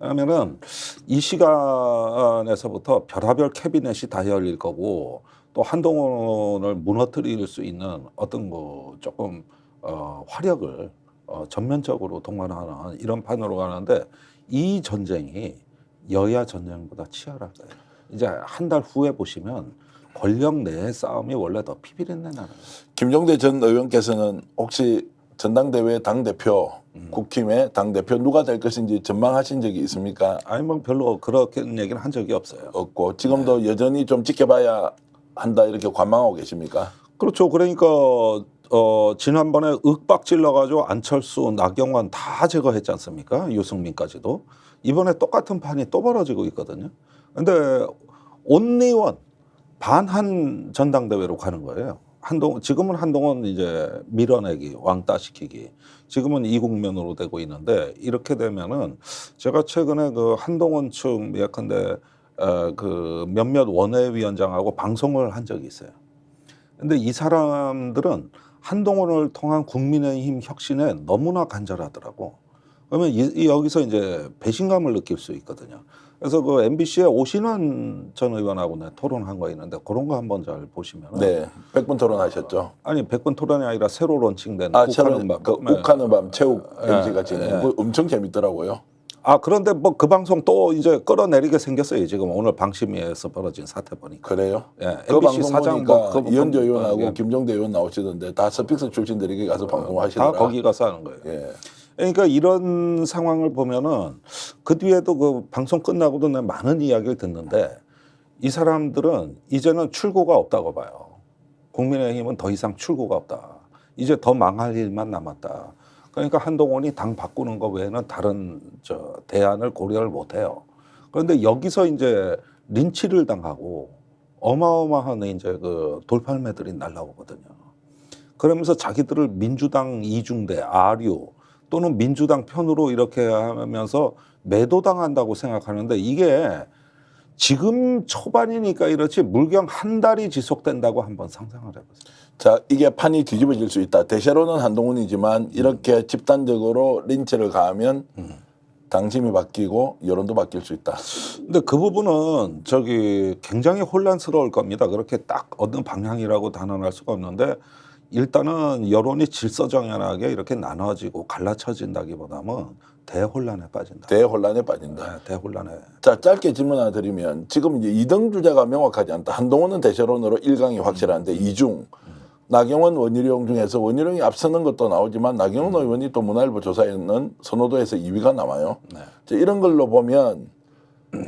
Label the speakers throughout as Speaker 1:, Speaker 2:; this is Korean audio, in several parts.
Speaker 1: 왜냐면은 이 시간에서부터 별하별 캐비넷이 다 열릴 거고 또 한동훈을 무너뜨릴 수 있는 어떤 거 조금 어, 화력을 어, 전면적으로 동원하는 이런 판으로 가는데 이 전쟁이 여야 전쟁보다 거예요. 이제 한 달 후에 보시면 권력 내 싸움이 원래 더 피비린내 나는.
Speaker 2: 김종대 전 의원께서는 혹시 전당대회 당 대표, 국힘의 당 대표 누가 될 것인지 전망하신 적이 있습니까?
Speaker 1: 아니 뭐 별로 그렇게 얘기는 한 적이 없어요.
Speaker 2: 없고 지금도 여전히 좀 지켜봐야 한다 이렇게 관망하고 계십니까?
Speaker 1: 그렇죠. 그러니까 어 지난번에 윽박 질러 가지고 안철수, 나경원 다 제거했지 않습니까? 유승민까지도 이번에 똑같은 판이 또 벌어지고 있거든요. 근데 온리원 반한 전당대회로 가는 거예요. 한동 지금은 한동훈 이제 밀어내기 왕따 시키기 지금은 이 국면으로 되고 있는데 이렇게 되면은 제가 최근에 그 한동훈 측 예컨대 어, 그 몇몇 원외위원장하고 방송을 한 적이 있어요. 근데 이 사람들은 한동훈을 통한 국민의힘 혁신에 너무나 간절하더라고. 그러면 이, 이 여기서 이제 배신감을 느낄 수 있거든요. 그래서 그 MBC의 오신환 전 의원하고 내 토론한 거 있는데 그런 거 한번 잘 보시면
Speaker 2: 네, 백분 토론하셨죠.
Speaker 1: 아니 백분 토론이 아니라 새로 론칭된
Speaker 2: 아, 저는
Speaker 1: 막-
Speaker 2: 그
Speaker 1: 네.
Speaker 2: 욱하는 밤 체육
Speaker 1: 예,
Speaker 2: MC가 진행.
Speaker 1: 예.
Speaker 2: 엄청 재밌더라고요.
Speaker 1: 아 그런데 뭐 그 방송 또 이제 끌어내리게 생겼어요 지금 오늘 방심위에서 벌어진 사태 보니까
Speaker 2: 그래요?
Speaker 1: 예,
Speaker 2: 그
Speaker 1: MBC 사장 뭐 그-
Speaker 2: 이현주
Speaker 1: 그-
Speaker 2: 의원하고
Speaker 1: 예.
Speaker 2: 김종대 의원 나오시던데 다 스픽스 출신들이 가서
Speaker 1: 다
Speaker 2: 방송하시더라.
Speaker 1: 거기 가서 하는 거예요.
Speaker 2: 예.
Speaker 1: 그러니까 이런 상황을 보면은 그 뒤에도 그 방송 끝나고도 내 많은 이야기를 듣는데 이 사람들은 이제는 출구가 없다고 봐요. 국민의힘은 더 이상 출구가 없다. 이제 더 망할 일만 남았다. 그러니까 한동훈이 당 바꾸는 거 외에는 다른 저 대안을 고려를 못 해요. 그런데 여기서 이제 린치를 당하고 어마어마한 이제 그 돌팔매들이 날라오거든요. 그러면서 자기들을 민주당 이중대 아류 또는 민주당 편으로 이렇게 하면서 매도당한다고 생각하는데 이게 지금 초반이니까 이렇지 물경 한 달이 지속된다고 한번 상상을 해보세요.
Speaker 2: 자, 이게 판이 뒤집어질 수 있다. 대세로는 한동훈이지만 이렇게 집단적으로 린치를 가하면 당심이 바뀌고 여론도 바뀔 수 있다.
Speaker 1: 근데 그 부분은 저기 굉장히 혼란스러울 겁니다. 그렇게 딱 어느 방향이라고 단언할 수가 없는데 일단은 여론이 질서정연하게 이렇게 나눠지고 갈라쳐진다기보다는 대혼란에 빠진다.
Speaker 2: 대혼란에 빠진다.
Speaker 1: 네, 대혼란에.
Speaker 2: 자, 짧게 질문 하나 드리면 지금 이제 이등 주자가 명확하지 않다. 한동훈은 대세론으로 일강이 확실한데 이중 나경원 원희룡 중에서 원희룡이 앞서는 것도 나오지만 나경원 의원이 또 문화일보 조사에는 선호도에서 2위가 나와요.
Speaker 1: 네.
Speaker 2: 자, 이런 걸로 보면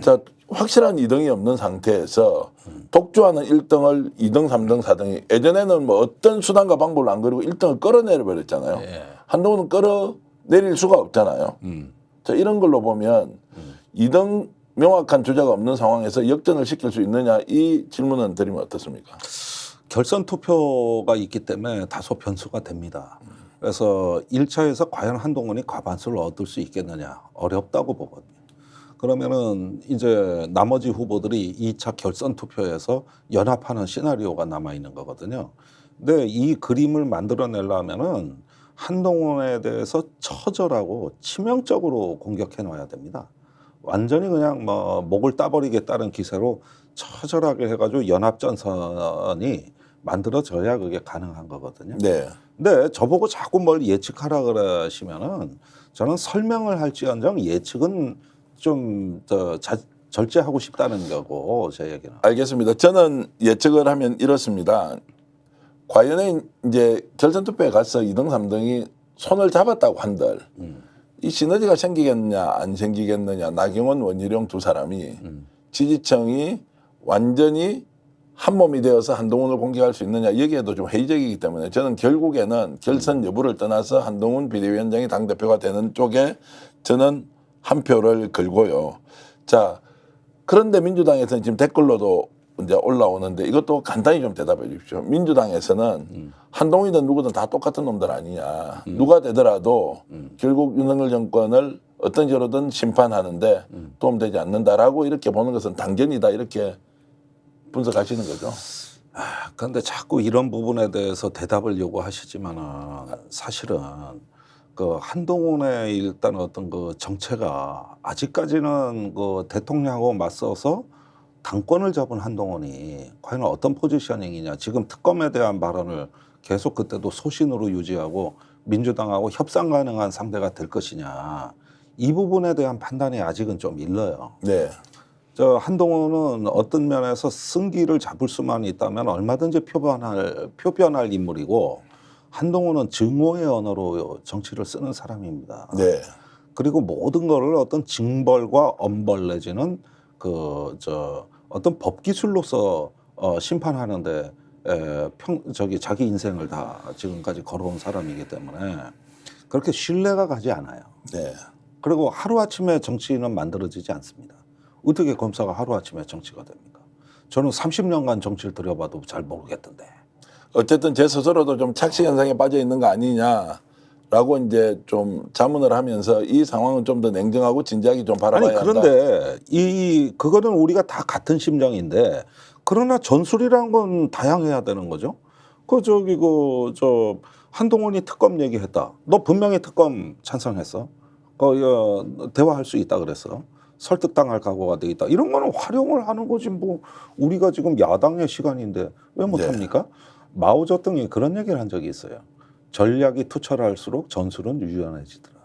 Speaker 2: 자 확실한 2등이 없는 상태에서 독주하는 1등을 2등, 3등, 4등이 예전에는 뭐 어떤 수단과 방법을 안 그리고 1등을 끌어내려 버렸잖아요.
Speaker 1: 예.
Speaker 2: 한동훈은 끌어내릴 수가 없잖아요.
Speaker 1: 음.
Speaker 2: 자, 이런 걸로 보면 이 2등 명확한 주자가 없는 상황에서 역전을 시킬 수 있느냐 이 질문은 드리면 어떻습니까?
Speaker 1: 결선 투표가 있기 때문에 다소 변수가 됩니다. 그래서 1차에서 과연 한동훈이 과반수를 얻을 수 있겠느냐 어렵다고 보거든요. 그러면은 이제 나머지 후보들이 2차 결선 투표에서 연합하는 시나리오가 남아 있는 거거든요. 근데 이 그림을 만들어내려면은 한동훈에 대해서 처절하고 치명적으로 공격해 놔야 됩니다. 완전히 그냥 뭐 목을 따버리겠다는 기세로 처절하게 해가지고 연합전선이 만들어져야 그게 가능한 거거든요.
Speaker 2: 네.
Speaker 1: 근데 저보고 자꾸 뭘 예측하라 그러시면은 저는 설명을 할지언정 예측은 좀저 절제하고 싶다는 거고 제 얘기는.
Speaker 2: 알겠습니다. 저는 예측을 하면 이렇습니다. 과연에 이제 결선 투표에 가서 2등, 3등이 손을 잡았다고 한들
Speaker 1: 음.
Speaker 2: 이 시너지가 생기겠느냐 안 생기겠느냐 나경원 원희룡 두 사람이
Speaker 1: 음.
Speaker 2: 지지층이 완전히 한 몸이 되어서 한동훈을 공격할 수 있느냐 여기에도 좀 회의적이기 때문에 저는 결국에는 결선 여부를 떠나서 한동훈 비대위원장이 당 대표가 되는 쪽에 저는 한 표를 걸고요. 자 그런데 민주당에서는 지금 댓글로도 이제 올라오는데 이것도 간단히 좀 대답해 주십시오. 민주당에서는 한동훈이든 누구든 다 똑같은 놈들 아니냐. 누가 되더라도 결국 윤석열 정권을 어떤 식으로든 심판하는데 도움되지 않는다라고 이렇게 보는 것은 당연이다 이렇게 분석하시는 거죠.
Speaker 1: 그런데 자꾸 이런 부분에 대해서 대답을 요구하시지만은 사실은 그 한동훈의 일단 어떤 그 정체가 아직까지는 그 대통령하고 맞서서 당권을 잡은 한동훈이 과연 어떤 포지셔닝이냐 지금 특검에 대한 발언을 계속 그때도 소신으로 유지하고 민주당하고 협상 가능한 상대가 될 것이냐 이 부분에 대한 판단이 아직은 좀 일러요.
Speaker 2: 네.
Speaker 1: 저 한동훈은 어떤 면에서 승기를 잡을 수만 있다면 얼마든지 표변할 표변할 인물이고 한동훈은 증오의 언어로 정치를 쓰는 사람입니다.
Speaker 2: 네.
Speaker 1: 그리고 모든 거를 어떤 징벌과 엄벌 내지는 그 저 어떤 법 기술로서 어, 심판하는데 에, 평 저기 자기 인생을 다 지금까지 걸어온 사람이기 때문에 그렇게 신뢰가 가지 않아요.
Speaker 2: 네.
Speaker 1: 그리고 하루 아침에 정치는 만들어지지 않습니다. 어떻게 검사가 하루 아침에 정치가 됩니까? 저는 30년간 정치를 들여봐도 잘 모르겠던데.
Speaker 2: 어쨌든 제 스스로도 좀 착시 현상에 빠져 있는 거 아니냐라고 이제 좀 자문을 하면서 이 상황은 좀 더 냉정하고 진지하게 좀 바라봐야
Speaker 1: 아니
Speaker 2: 한다.
Speaker 1: 그런데 이 그거는 우리가 다 같은 심정인데 그러나 전술이란 건 다양해야 되는 거죠. 그 저기 그저 한동훈이 특검 얘기했다. 너 분명히 특검 찬성했어. 그 어, 대화할 수 있다 그랬어. 설득당할 각오가 돼 있다. 이런 거는 활용을 하는 거지 뭐 우리가 지금 야당의 시간인데 왜 못합니까? 마오쩌둥이 그런 얘기를 한 적이 있어요. 전략이 투철할수록 전술은 유연해지더라.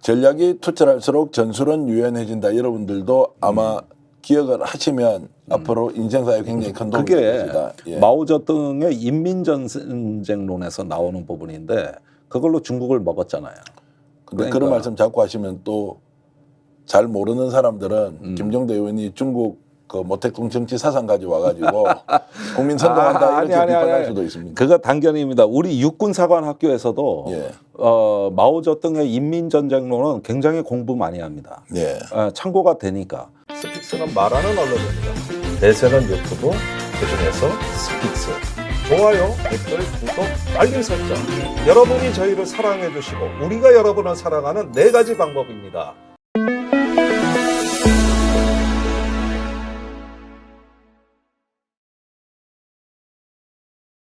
Speaker 2: 전략이 투철할수록 전술은 유연해진다. 여러분들도 아마 기억을 하시면 앞으로 인생사에 굉장히 큰 도움이 될
Speaker 1: 그게.
Speaker 2: 예.
Speaker 1: 마오쩌둥의 인민전쟁론에서 나오는 부분인데 그걸로 중국을 먹었잖아요.
Speaker 2: 근데
Speaker 1: 그러니까.
Speaker 2: 그런 말씀 자꾸 하시면 또 잘 모르는 사람들은
Speaker 1: 음.
Speaker 2: 김정대 의원이 중국 그 모택동 정치 사상 가지고 와가지고 국민 선동한다
Speaker 1: 아,
Speaker 2: 이렇게
Speaker 1: 아니, 아니,
Speaker 2: 비판할
Speaker 1: 아니.
Speaker 2: 수도 있습니다.
Speaker 1: 그거 단견입니다. 우리 육군 사관 학교에서도
Speaker 2: 예.
Speaker 1: 어, 마오쩌둥의 인민전쟁론은 굉장히 공부 많이 합니다.
Speaker 2: 예.
Speaker 1: 어, 참고가 되니까. 스픽스는 말하는 언론입니다. 대세는 유튜브, 그중에서 스픽스. 좋아요, 댓글, 구독, 알림 설정. 여러분이 저희를 사랑해 주시고 우리가 여러분을 사랑하는 네 가지 방법입니다.